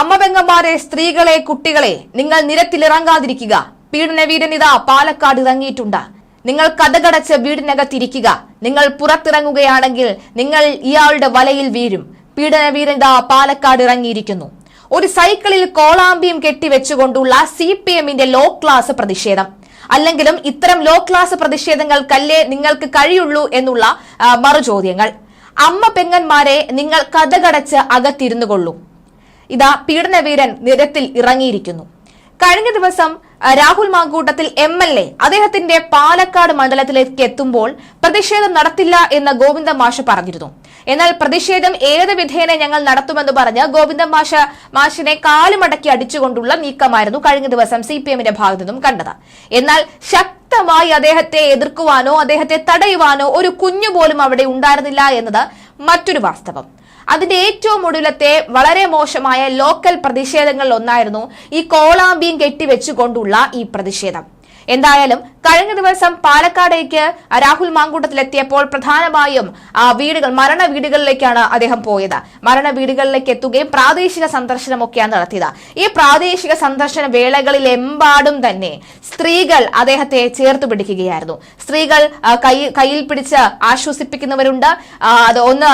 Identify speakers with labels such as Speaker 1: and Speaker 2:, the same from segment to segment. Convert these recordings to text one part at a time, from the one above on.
Speaker 1: അമ്മപെങ്ങന്മാരെ സ്ത്രീകളെ കുട്ടികളെ നിങ്ങൾ നിരത്തിലിറങ്ങാതിരിക്കുക. പീഡന വീരനിത പാലക്കാട് ഇറങ്ങിയിട്ടുണ്ട്. നിങ്ങൾ കഥകടച്ച് വീടിനകത്തിരിക്കുക. നിങ്ങൾ പുറത്തിറങ്ങുകയാണെങ്കിൽ നിങ്ങൾ ഇയാളുടെ വലയിൽ വീഴും. പീഡന വീരനിത പാലക്കാട് ഇറങ്ങിയിരിക്കുന്നു. ഒരു സൈക്കിളിൽ കോളാമ്പിയും കെട്ടിവെച്ചുകൊണ്ടുള്ള സി പി എമ്മിന്റെ ലോ ക്ലാസ് പ്രതിഷേധം. അല്ലെങ്കിലും ഇത്തരം ലോ ക്ലാസ് പ്രതിഷേധങ്ങൾക്കല്ലേ നിങ്ങൾക്ക് കഴിയുള്ളൂ എന്നുള്ള മറുചോദ്യങ്ങൾ. അമ്മ പെങ്ങന്മാരെ നിങ്ങൾ കഥകടച്ച് അകത്തിരുന്നു കൊള്ളൂ ഇതാ പീഡനവീരൻ നിരത്തിൽ ഇറങ്ങിയിരിക്കുന്നു. കഴിഞ്ഞ ദിവസം Rahul Mankoottathil M L A അദ്ദേഹത്തിന്റെ പാലക്കാട് മണ്ഡലത്തിലേക്ക് എത്തുമ്പോൾ പ്രതിഷേധം നടത്തില്ല എന്ന് ഗോവിന്ദ മാഷ് പറഞ്ഞിരുന്നു. എന്നാൽ പ്രതിഷേധം ഏത് വിധേന ഞങ്ങൾ നടത്തുമെന്ന് പറഞ്ഞ് ഗോവിന്ദ മാഷ മാഷിനെ കാലുമടക്കി അടിച്ചുകൊണ്ടുള്ള നീക്കമായിരുന്നു കഴിഞ്ഞ ദിവസം സി പി എമ്മിന്റെ ഭാഗത്തു നിന്നും കണ്ടത്. എന്നാൽ ശക്തമായി അദ്ദേഹത്തെ എതിർക്കുവാനോ അദ്ദേഹത്തെ തടയുവാനോ ഒരു കുഞ്ഞു പോലും അവിടെ ഉണ്ടായിരുന്നില്ല എന്നത് മറ്റൊരു വാസ്തവം. അതിന്റെ ഏറ്റവും ഒടുവിലത്തെ വളരെ മോശമായ ലോക്കൽ പ്രതിഷേധങ്ങളിൽ ഒന്നായിരുന്നു ഈ കോളാമ്പിയും കെട്ടിവെച്ചുകൊണ്ടുള്ള ഈ പ്രതിഷേധം. എന്തായാലും കഴിഞ്ഞ ദിവസം പാലക്കാടേക്ക് രാഹുൽ മാങ്കൂട്ടത്തിലെത്തിയപ്പോൾ പ്രധാനമായും ആ വീടുകൾ മരണ വീടുകളിലേക്കാണ് അദ്ദേഹം പോയത്. മരണ വീടുകളിലേക്ക് എത്തുകയും പ്രാദേശിക സന്ദർശനമൊക്കെയാണ് നടത്തിയത്. ഈ പ്രാദേശിക സന്ദർശന വേളകളിലെമ്പാടും തന്നെ സ്ത്രീകൾ അദ്ദേഹത്തെ ചേർത്ത് പിടിക്കുകയായിരുന്നു. സ്ത്രീകൾ കയ്യിൽ പിടിച്ച് ആശ്വസിപ്പിക്കുന്നവരുണ്ട് അത് ഒന്ന്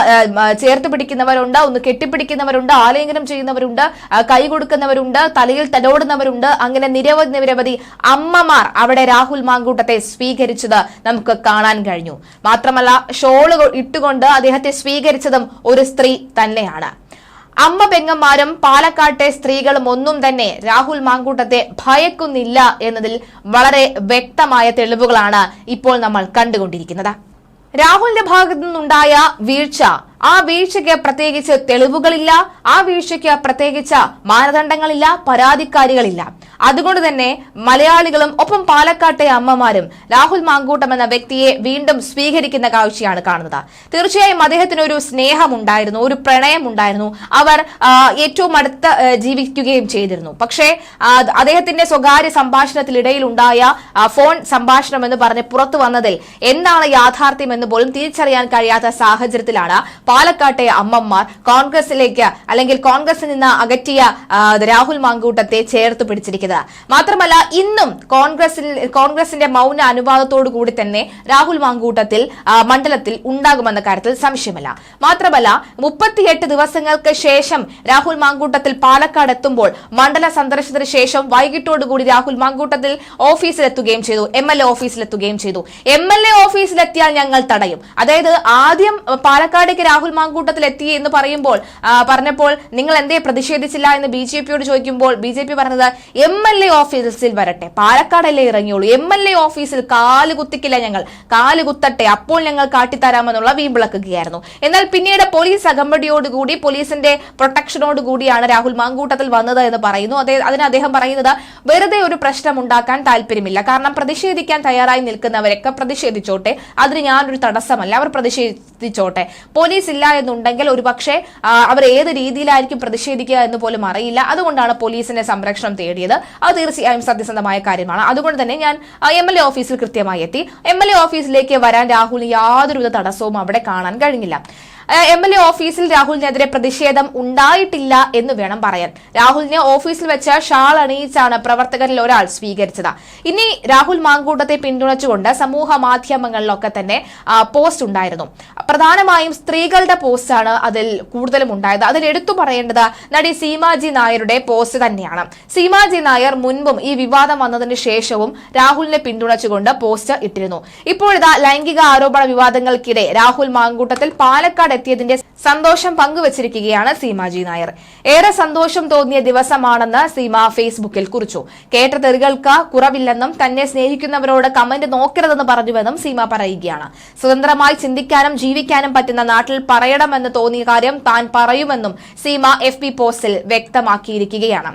Speaker 1: ചേർത്ത് പിടിക്കുന്നവരുണ്ട് ഒന്ന് കെട്ടിപ്പിടിക്കുന്നവരുണ്ട് ആലിംഗനം ചെയ്യുന്നവരുണ്ട് കൈ കൊടുക്കുന്നവരുണ്ട് തലയിൽ തലോടുന്നവരുണ്ട് അങ്ങനെ നിരവധി നിരവധി അമ്മമാർ അവിടെ രാഹുൽ മാങ്കൂട്ടത്തെ സ്വീകരിച്ചത് നമുക്ക് കാണാൻ കഴിഞ്ഞു. മാത്രമല്ല ഷോൾ ഇട്ടുകൊണ്ട് അദ്ദേഹത്തെ സ്വീകരിച്ചതും ഒരു സ്ത്രീ തന്നെയാണ്. അമ്മ പെങ്ങന്മാരും പാലക്കാട്ടെ സ്ത്രീകളും ഒന്നും തന്നെ രാഹുൽ മാങ്കൂട്ടത്തെ ഭയക്കുന്നില്ല എന്നതിൽ വളരെ വ്യക്തമായ തെളിവുകളാണ് ഇപ്പോൾ നമ്മൾ കണ്ടുകൊണ്ടിരിക്കുന്നത്. രാഹുലിന്റെ ഭാഗത്തു നിന്നുണ്ടായ വീഴ്ച ആ വീഴ്ചയ്ക്ക് പ്രത്യേകിച്ച് തെളിവുകളില്ല ആ വീഴ്ചയ്ക്ക് പ്രത്യേകിച്ച് മാനദണ്ഡങ്ങളില്ല പരാതിക്കാരികളില്ല. അതുകൊണ്ട് തന്നെ മലയാളികളും ഒപ്പം പാലക്കാട്ടെ അമ്മമാരും രാഹുൽ മാങ്കൂട്ടം എന്ന വ്യക്തിയെ വീണ്ടും സ്വീകരിക്കുന്ന കാഴ്ചയാണ് കാണുന്നത്. തീർച്ചയായും അദ്ദേഹത്തിന് ഒരു സ്നേഹമുണ്ടായിരുന്നു ഒരു പ്രണയമുണ്ടായിരുന്നു. അവർ ഏറ്റവും അടുത്ത് ജീവിക്കുകയും ചെയ്തിരുന്നു. പക്ഷേ അദ്ദേഹത്തിന്റെ സ്വകാര്യ സംഭാഷണത്തിനിടയിൽ ഉണ്ടായ ഫോൺ സംഭാഷണം എന്ന് പറഞ്ഞ് പുറത്തു വന്നതിൽ എന്താണ് യാഥാർത്ഥ്യം എന്ന് പോലും തിരിച്ചറിയാൻ കഴിയാത്ത സാഹചര്യത്തിലാണ് പാലക്കാട്ടെ അമ്മമാർ കോൺഗ്രസിലേക്ക് അല്ലെങ്കിൽ കോൺഗ്രസിൽ നിന്ന് അകറ്റിയ രാഹുൽ മാങ്കൂട്ടത്തെ ചേർത്ത് പിടിച്ചിരിക്കുന്നത്. മാത്രമല്ല ഇന്നും കോൺഗ്രസിൽ കോൺഗ്രസിന്റെ മൗന അനുവാദത്തോടു കൂടി തന്നെ രാഹുൽ മാങ്കൂട്ടത്തിൽ മണ്ഡലത്തിൽ ഉണ്ടാകുമെന്ന കാര്യത്തിൽ സംശയമല്ല. മാത്രമല്ല മുപ്പത്തിയെട്ട് ദിവസങ്ങൾക്ക് ശേഷം രാഹുൽ മാങ്കൂട്ടത്തിൽ പാലക്കാട് എത്തുമ്പോൾ മണ്ഡല സന്ദർശനത്തിന് ശേഷം വൈകിട്ടോടുകൂടി രാഹുൽ മാങ്കൂട്ടത്തിൽ ഓഫീസിലെത്തുകയും ചെയ്തു. എം എൽ എ ഓഫീസിലെത്തുകയും ചെയ്തു. എം എൽ എ ഓഫീസിലെത്തിയാൽ ഞങ്ങൾ തടയും. അതായത് ആദ്യം പാലക്കാടേക്ക് രാഹുൽ മാങ്കൂട്ടത്തിൽ എത്തി എന്ന് പറയുമ്പോൾ പറഞ്ഞപ്പോൾ നിങ്ങൾ എന്തേ പ്രതിഷേധിച്ചില്ല എന്ന് ബി ജെ പിയോട് ചോദിക്കുമ്പോൾ ബി ജെ പി പറഞ്ഞത് എം എൽ എ ഓഫീസിൽ വരട്ടെ. പാലക്കാടല്ലേ ഇറങ്ങിയുള്ളൂ. എം എൽ എ ഓഫീസിൽ കാൽ കുത്തിക്കില്ല ഞങ്ങൾ. കാൽ കുത്തട്ടെ. അപ്പോൾ ഞങ്ങൾ കാട്ടിത്തരാമെന്നുള്ള വീമ്പിളക്കുകയായിരുന്നു എന്നാൽ പിന്നീട് പോലീസ് അകമ്പടിയോടുകൂടി പോലീസിന്റെ പ്രൊട്ടക്ഷനോടുകൂടിയാണ് രാഹുൽ മാങ്കൂട്ടത്തിൽ വന്നത് എന്ന് പറയുന്നു. അതേ അതിന് അദ്ദേഹം പറയുന്നത് വെറുതെ ഒരു പ്രശ്നം ഉണ്ടാക്കാൻ താല്പര്യമില്ല. കാരണം പ്രതിഷേധിക്കാൻ തയ്യാറായി നിൽക്കുന്നവരൊക്കെ പ്രതിഷേധിച്ചോട്ടെ. അതിന് ഞാനൊരു തടസ്സമല്ല. അവർ പ്രതിഷേധിച്ചോട്ടെ. പോലീസ് ഇല്ല എന്നുണ്ടെങ്കിൽ ഒരു പക്ഷേ അവർ ഏത് രീതിയിലായിരിക്കും പ്രതിഷേധിക്കുക എന്ന് പോലും അറിയില്ല. അതുകൊണ്ടാണ് പോലീസിന്റെ സംരക്ഷണം തേടിയത്. അത് തീർച്ചയായും സത്യസന്ധമായ കാര്യമാണ്. അതുകൊണ്ട് തന്നെ ഞാൻ എം എൽ എ ഓഫീസിൽ കൃത്യമായി എത്തി. എം എൽ എ ഓഫീസിലേക്ക് വരാൻ രാഹുലിന് യാതൊരുവിധ തടസ്സവും അവിടെ കാണാൻ കഴിഞ്ഞില്ല. എം എൽ എ ഓഫീസിൽ രാഹുലിനെതിരെ പ്രതിഷേധം ഉണ്ടായിട്ടില്ല എന്ന് വേണം പറയാൻ. രാഹുലിനെ ഓഫീസിൽ വെച്ച ഷാൾ അണിയിച്ചാണ് പ്രവർത്തകരിൽ ഒരാൾ സ്വീകരിച്ചത്. ഇനി രാഹുൽ മാങ്കൂട്ടത്തെ പിന്തുണച്ചുകൊണ്ട് സമൂഹ മാധ്യമങ്ങളിലൊക്കെ തന്നെ പോസ്റ്റ് ഉണ്ടായിരുന്നു. പ്രധാനമായും സ്ത്രീകളുടെ പോസ്റ്റാണ് അതിൽ കൂടുതലും ഉണ്ടായത്. അതിൽ എടുത്തു പറയേണ്ടത് നടി സീമാജി നായരുടെ പോസ്റ്റ് തന്നെയാണ്. സീമാജി നായർ മുൻപും ഈ വിവാദം വന്നതിന് ശേഷവും രാഹുലിനെ പിന്തുണച്ചുകൊണ്ട് പോസ്റ്റ് ഇട്ടിരുന്നു. ഇപ്പോഴിതാ ലൈംഗിക ആരോപണ വിവാദങ്ങൾക്കിടെ രാഹുൽ മാങ്കൂട്ടത്തിൽ പാലക്കാട് എത്തിയതിന്റെ സന്തോഷം പങ്കുവച്ചിരിക്കുകയാണ് സീമാജി നായർ. ഏറെ സന്തോഷം തോന്നിയ ദിവസമാണെന്ന് സീമ ഫേസ്ബുക്കിൽ കുറിച്ചു. കേട്ട തെറികൾക്ക് കുറവില്ലെന്നും തന്നെ സ്നേഹിക്കുന്നവരോട് കമന്റ് നോക്കരുതെന്ന് പറഞ്ഞുവെന്നും സീമ പറയുകയാണ്. സ്വതന്ത്രമായി ചിന്തിക്കാനും ജീവിക്കാനും പറ്റുന്ന നാട്ടിൽ പറയണമെന്ന് തോന്നിയ കാര്യം താൻ പറയുമെന്നും സീമ എഫ് പോസ്റ്റിൽ വ്യക്തമാക്കിയിരിക്കുകയാണ്.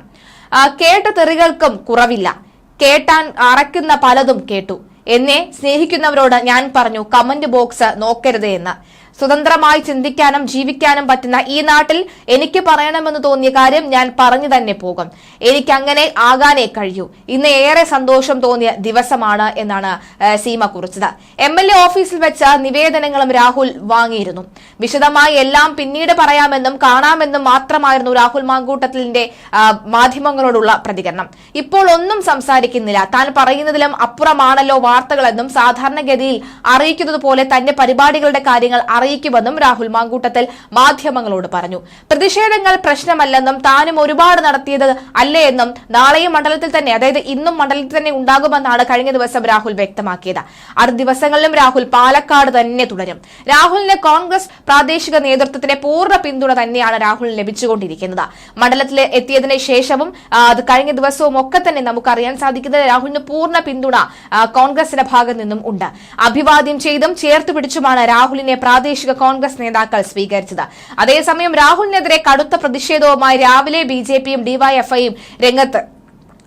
Speaker 1: കേട്ട തെറികൾക്കും കുറവില്ല. കേട്ടാൻ അറക്കുന്ന പലതും കേട്ടു. എന്നെ സ്നേഹിക്കുന്നവരോട് ഞാൻ പറഞ്ഞു കമന്റ് ബോക്സ് നോക്കരുത് എന്ന് സ്വതന്ത്രമായി ചിന്തിക്കാനും ജീവിക്കാനും പറ്റുന്ന ഈ നാട്ടിൽ എനിക്ക് പറയണമെന്ന് തോന്നിയ കാര്യം ഞാൻ പറഞ്ഞു തന്നെ പോകും. എനിക്ക് അങ്ങനെ ആകാനേ കഴിയൂ. ഇന്ന് ഏറെ സന്തോഷം തോന്നിയ ദിവസമാണ് എന്നാണ് സീമ കുറിച്ചത്. എം എൽ എ ഓഫീസിൽ വെച്ച നിവേദനങ്ങളും രാഹുൽ വാങ്ങിയിരുന്നു. വിശദമായി എല്ലാം പിന്നീട് പറയാമെന്നും കാണാമെന്നും മാത്രമായിരുന്നു രാഹുൽ മാങ്കൂട്ടത്തിലിന്റെ മാധ്യമങ്ങളോടുള്ള പ്രതികരണം. ഇപ്പോൾ ഒന്നും സംസാരിക്കുന്നില്ല. താൻ പറയുന്നതിലും അപ്പുറമാണല്ലോ വാർത്തകളെന്നും സാധാരണഗതിയിൽ അറിയിക്കുന്നത് പോലെ തന്റെ പരിപാടികളുടെ കാര്യങ്ങൾ അറിയിക്കുമെന്നും രാഹുൽ മാങ്കൂട്ടത്തിൽ മാധ്യമങ്ങളോട് പറഞ്ഞു. പ്രതിഷേധങ്ങൾ പ്രശ്നമല്ലെന്നും താനും ഒരുപാട് നടത്തിയത് അല്ലേ എന്നും നാളെയും മണ്ഡലത്തിൽ തന്നെ അതായത് ഇന്നും മണ്ഡലത്തിൽ തന്നെ ഉണ്ടാകുമെന്നാണ് കഴിഞ്ഞ ദിവസം രാഹുൽ വ്യക്തമാക്കിയത്. അടുത്ത ദിവസങ്ങളിലും രാഹുൽ പാലക്കാട് തന്നെ തുടരും. രാഹുലിന് കോൺഗ്രസ് പ്രാദേശിക നേതൃത്വത്തിന്റെ പൂർണ പിന്തുണ തന്നെയാണ് രാഹുൽ ലഭിച്ചുകൊണ്ടിരിക്കുന്നത്. മണ്ഡലത്തിൽ എത്തിയതിന് ശേഷവും അത് കഴിഞ്ഞ ദിവസവും ഒക്കെ തന്നെ നമുക്കറിയാൻ സാധിക്കുന്നത് രാഹുലിന് പൂർണ പിന്തുണ കോൺഗ്രസിന്റെ ഭാഗത്ത് നിന്നും ഉണ്ട്. അഭിവാദ്യം ചെയ്തും ചേർത്ത് പിടിച്ചുമാണ് രാഹുലിനെ പ്രാദേശിക കോൺഗ്രസ് നേതാക്കൾ സ്വീകരിച്ചത്. അതേസമയം രാഹുലിനെതിരെ കടുത്ത പ്രതിഷേധവുമായി രാവിലെ ബി ജെ പിയും ഡിവൈഎഫ്ഐയും രംഗത്ത്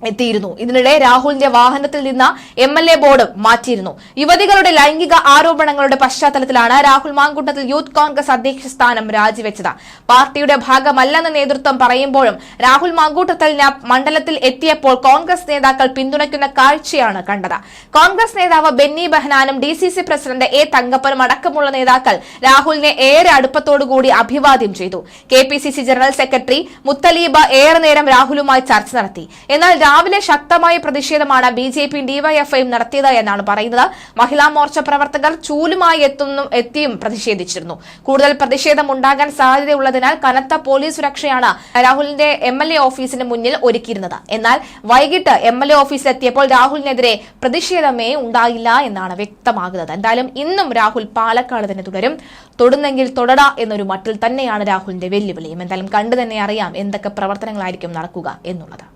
Speaker 1: എത്തിയിരുന്നു. ഇതിനിടെ രാഹുലിന്റെ വാഹനത്തിൽ നിന്ന് എം എൽ എ ബോർഡ് മാറ്റിയിരുന്നു. യുവതികളുടെ ലൈംഗിക ആരോപണങ്ങളുടെ പശ്ചാത്തലത്തിലാണ് രാഹുൽ മാങ്കുട്ടത്തിൽ യൂത്ത് കോൺഗ്രസ് അധ്യക്ഷ സ്ഥാനം രാജിവെച്ചത്. പാർട്ടിയുടെ ഭാഗമല്ലെന്ന് നേതൃത്വം പറയുമ്പോഴും രാഹുൽ മാങ്കൂട്ടത്തലിന് മണ്ഡലത്തിൽ എത്തിയപ്പോൾ കോൺഗ്രസ് നേതാക്കൾ പിന്തുണയ്ക്കുന്ന കാഴ്ചയാണ് കണ്ടത്. കോൺഗ്രസ് നേതാവ് Benny ബഹനാനും D C C president A തങ്കപ്പനും അടക്കമുള്ള നേതാക്കൾ രാഹുലിനെ ഏറെ അടുപ്പത്തോടുകൂടി അഭിവാദ്യം ചെയ്തു. K P C C general secretary Muthaleeb ഏറെ നേരം രാഹുലുമായി ചർച്ച നടത്തി. എന്നാൽ രാവിലെ ശക്തമായ പ്രതിഷേധമാണ് ബി ജെ പിയും ഡിവൈഎഫ്ഐയും നടത്തിയത് എന്നാണ് പറയുന്നത്. മഹിളാ മോർച്ച പ്രവർത്തകർ ചൂലുമായി എത്തുന്നു എത്തിയും പ്രതിഷേധിച്ചിരുന്നു. കൂടുതൽ പ്രതിഷേധം ഉണ്ടാകാൻ സാധ്യതയുള്ളതിനാൽ കനത്ത പോലീസ് സുരക്ഷയാണ് രാഹുലിന്റെ എം എൽ എ ഓഫീസിന് മുന്നിൽ ഒരുക്കിയിരുന്നത്. എന്നാൽ വൈകിട്ട് എം എൽ എ ഓഫീസിലെത്തിയപ്പോൾ രാഹുലിനെതിരെ പ്രതിഷേധമേ ഉണ്ടായില്ല എന്നാണ് വ്യക്തമാകുന്നത്. എന്തായാലും ഇന്നും രാഹുൽ പാലക്കാട് തന്നെ തുടരും. തൊടുന്നെങ്കിൽ തൊടട എന്നൊരു മട്ടിൽ തന്നെയാണ് രാഹുലിന്റെ വെല്ലുവിളിയും. എന്തായാലും കണ്ടു തന്നെ അറിയാം എന്തൊക്കെ പ്രവർത്തനങ്ങളായിരിക്കും നടക്കുക എന്നുള്ളത്.